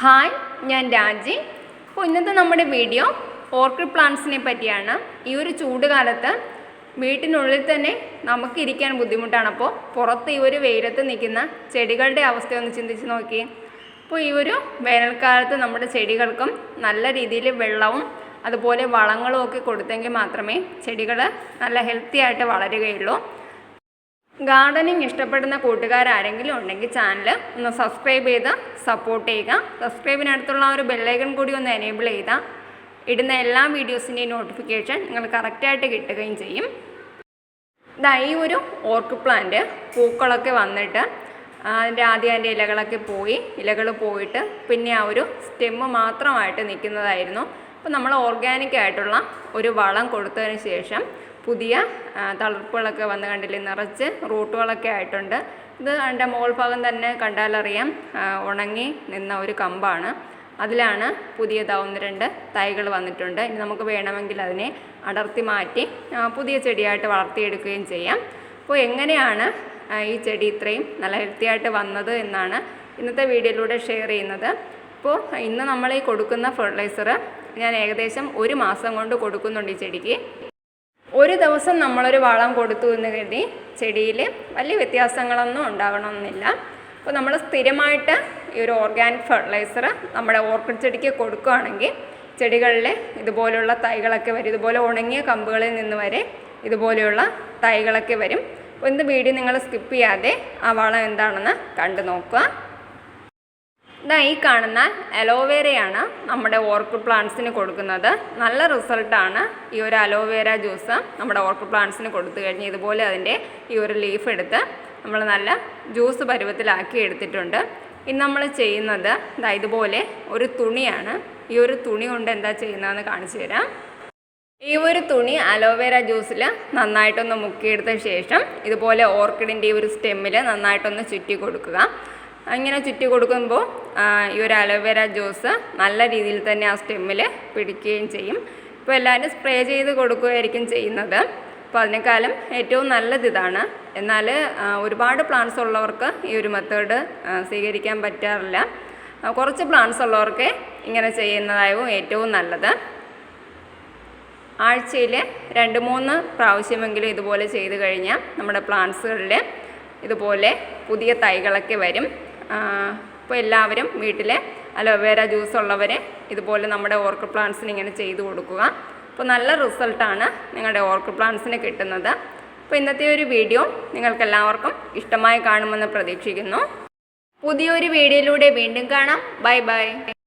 Hi ഞാൻ രാജി. അപ്പോൾ ഇന്നത്തെ നമ്മുടെ വീഡിയോ ഓർക്കിഡ് പ്ലാന്റ്സിനെ പറ്റിയാണ്. ഈ ഒരു ചൂട് കാലത്ത് വീട്ടിനുള്ളിൽ തന്നെ നമുക്ക് ഇരിക്കാൻ ബുദ്ധിമുട്ടാണ്. അപ്പോൾ പുറത്ത് ഈ ഒരു വെയിലത്ത് നിൽക്കുന്ന ചെടികളുടെ അവസ്ഥ ഒന്ന് ചിന്തിച്ച് നോക്കി. അപ്പോൾ ഈ ഒരു വേനൽക്കാലത്ത് നമ്മുടെ ചെടികൾക്കും നല്ല രീതിയിൽ വെള്ളവും അതുപോലെ വളങ്ങളും ഒക്കെ കൊടുത്തെങ്കിൽ മാത്രമേ ചെടികൾ നല്ല ഹെൽത്തി ആയിട്ട് വളരുകയുള്ളൂ. ഗാർഡനിങ് ഇഷ്ടപ്പെടുന്ന കൂട്ടുകാരാരെങ്കിലും ഉണ്ടെങ്കിൽ ചാനൽ ഒന്ന് സബ്സ്ക്രൈബ് ചെയ്ത് സപ്പോർട്ട് ചെയ്യുക. സബ്സ്ക്രൈബിനടുത്തുള്ള ഒരു ബെല്ലൈക്കൺ കൂടി ഒന്ന് എനേബിൾ ചെയ്താൽ ഇടുന്ന എല്ലാ വീഡിയോസിന്റെയും നോട്ടിഫിക്കേഷൻ നിങ്ങൾ കറക്റ്റായിട്ട് കിട്ടുകയും ചെയ്യും. ഇതാ ഈ ഒരു ഓർക്കിഡ് പ്ലാന്റ് പൂക്കളൊക്കെ വന്നിട്ട് അതിന്റെ ആദ്യം അതിന്റെ ഇലകളൊക്കെ പോയി ഇലകൾ പോയിട്ട് പിന്നെ ആ ഒരു സ്റ്റെമ്മ് മാത്രമായിട്ട് നിൽക്കുന്നതായിരുന്നു. അപ്പോൾ നമ്മൾ ഓർഗാനിക് ആയിട്ടുള്ള ഒരു വളം കൊടുത്തതിന് ശേഷം പുതിയ തളർപ്പുകളൊക്കെ വന്ന് കണ്ടില്ലേ നിറച്ച് റൂട്ടുകളൊക്കെ ആയിട്ടുണ്ട്. ഇത് അതിന്റെ മോൾ ഭാഗം തന്നെ കണ്ടാലറിയാം ഉണങ്ങി നിന്ന ഒരു കമ്പാണ്. അതിലാണ് പുതിയതാ ഒന്ന് രണ്ട് തൈകൾ വന്നിട്ടുണ്ട്. ഇനി നമുക്ക് വേണമെങ്കിൽ അതിനെ അടർത്തി മാറ്റി പുതിയ ചെടിയായിട്ട് വളർത്തിയെടുക്കുകയും ചെയ്യാം. അപ്പോൾ എങ്ങനെയാണ് ഈ ചെടി ഇത്രയും നല്ല ഹെൽത്തിയായിട്ട് വന്നത് എന്നാണ് ഇന്നത്തെ വീഡിയോയിലൂടെ ഷെയർ ചെയ്യുന്നത്. അപ്പോൾ ഇന്ന് നമ്മൾ ഈ കൊടുക്കുന്ന ഫെർട്ടിലൈസർ ഞാൻ ഏകദേശം ഒരു മാസം കൊണ്ട് കൊടുക്കുന്നുണ്ട് ഈ ചെടിക്ക്. ഒരു ദിവസം നമ്മളൊരു വളം കൊടുത്തു എന്ന് കരുതി ചെടിയിൽ വലിയ വ്യത്യാസങ്ങളൊന്നും ഉണ്ടാകണമെന്നില്ല അപ്പോൾ നമ്മൾ സ്ഥിരമായിട്ട് ഈ ഒരു ഓർഗാനിക് ഫെർട്ടിലൈസർ നമ്മുടെ ഓർക്കിഡ് ചെടിക്ക് കൊടുക്കുകയാണെങ്കിൽ ചെടികളിൽ ഇതുപോലെയുള്ള തൈകളൊക്കെ വരും. ഇതുപോലെ ഉണങ്ങിയ കമ്പുകളിൽ നിന്ന് വരെ ഇതുപോലെയുള്ള തൈകളൊക്കെ വരും. അപ്പോൾ എന്ത് വീഡിയോ നിങ്ങൾ സ്കിപ്പ് ചെയ്യാതെ ആ വളം എന്താണെന്ന് കണ്ടു നോക്കുക. ഇതാ ഈ കാണുന്ന അലോവേരയാണ് നമ്മുടെ ഓർക്കിഡ് പ്ലാന്റ്സിന് കൊടുക്കുന്നത്. നല്ല റിസൾട്ടാണ് ഈ ഒരു അലോവേര ജ്യൂസ് നമ്മുടെ ഓർക്കിഡ് പ്ലാന്റ്സിന് കൊടുത്തു കഴിഞ്ഞ് ഇതുപോലെ അതിന്റെ ഈ ഒരു ലീഫ് എടുത്ത് നമ്മൾ നല്ല ജ്യൂസ് പരുവത്തിലാക്കി എടുത്തിട്ടുണ്ട്. ഇന്ന് നമ്മൾ ചെയ്യുന്നത് ഇതാ ഇതുപോലെ ഒരു തുണിയാണ്. ഈ ഒരു തുണി കൊണ്ട് എന്താ ചെയ്യുന്നതെന്ന് കാണിച്ചു തരാം. ഈ ഒരു തുണി അലോവേര ജ്യൂസിൽ നന്നായിട്ടൊന്ന് മുക്കിയെടുത്ത ശേഷം ഇതുപോലെ ഓർക്കിഡിന്റെ ഈ ഒരു സ്റ്റെമ്മിൽ നന്നായിട്ടൊന്ന് ചുറ്റി കൊടുക്കുക. ഇങ്ങനെ ചുറ്റി കൊടുക്കുമ്പോൾ ഈ ഒരു അലോവേര ജ്യൂസ് നല്ല രീതിയിൽ തന്നെ ആ സ്റ്റെമ്മിൽ പിടിക്കുകയും ചെയ്യും. ഇപ്പോൾ എല്ലാവരും സ്പ്രേ ചെയ്ത് കൊടുക്കുകയായിരിക്കും ചെയ്യുന്നത്. അപ്പോൾ അതിനേക്കാളും ഏറ്റവും നല്ലത് ഇതാണ്. എന്നാൽ ഒരുപാട് പ്ലാന്റ്സ് ഉള്ളവർക്ക് ഈ ഒരു മെത്തേഡ് സ്വീകരിക്കാൻ പറ്റാറില്ല. കുറച്ച് പ്ലാന്റ്സ് ഉള്ളവർക്ക് ഇങ്ങനെ ചെയ്യുന്നതാവും ഏറ്റവും നല്ലത്. ആഴ്ചയിൽ രണ്ട് മൂന്ന് പ്രാവശ്യമെങ്കിലും ഇതുപോലെ ചെയ്ത് കഴിഞ്ഞാൽ നമ്മുടെ പ്ലാന്റ്സുകളിൽ ഇതുപോലെ പുതിയ തൈകളൊക്കെ വരും. അപ്പോൾ എല്ലാവരും വീട്ടിലെ അലോവേര ജ്യൂസ് ഉള്ളവരെ ഇതുപോലെ നമ്മുടെ ഓർക്കിഡ് പ്ലാന്റ്സിന് ഇങ്ങനെ ചെയ്തു കൊടുക്കുക. അപ്പോൾ നല്ല റിസൾട്ടാണ് നിങ്ങളുടെ ഓർക്കിഡ് പ്ലാന്റ്സിന് കിട്ടുന്നത്. അപ്പോൾ ഇന്നത്തെ ഒരു വീഡിയോ നിങ്ങൾക്ക് എല്ലാവർക്കും ഇഷ്ടമായി കാണുമെന്ന് പ്രതീക്ഷിക്കുന്നു. പുതിയൊരു വീഡിയോയിലൂടെ വീണ്ടും കാണാം. Bye bye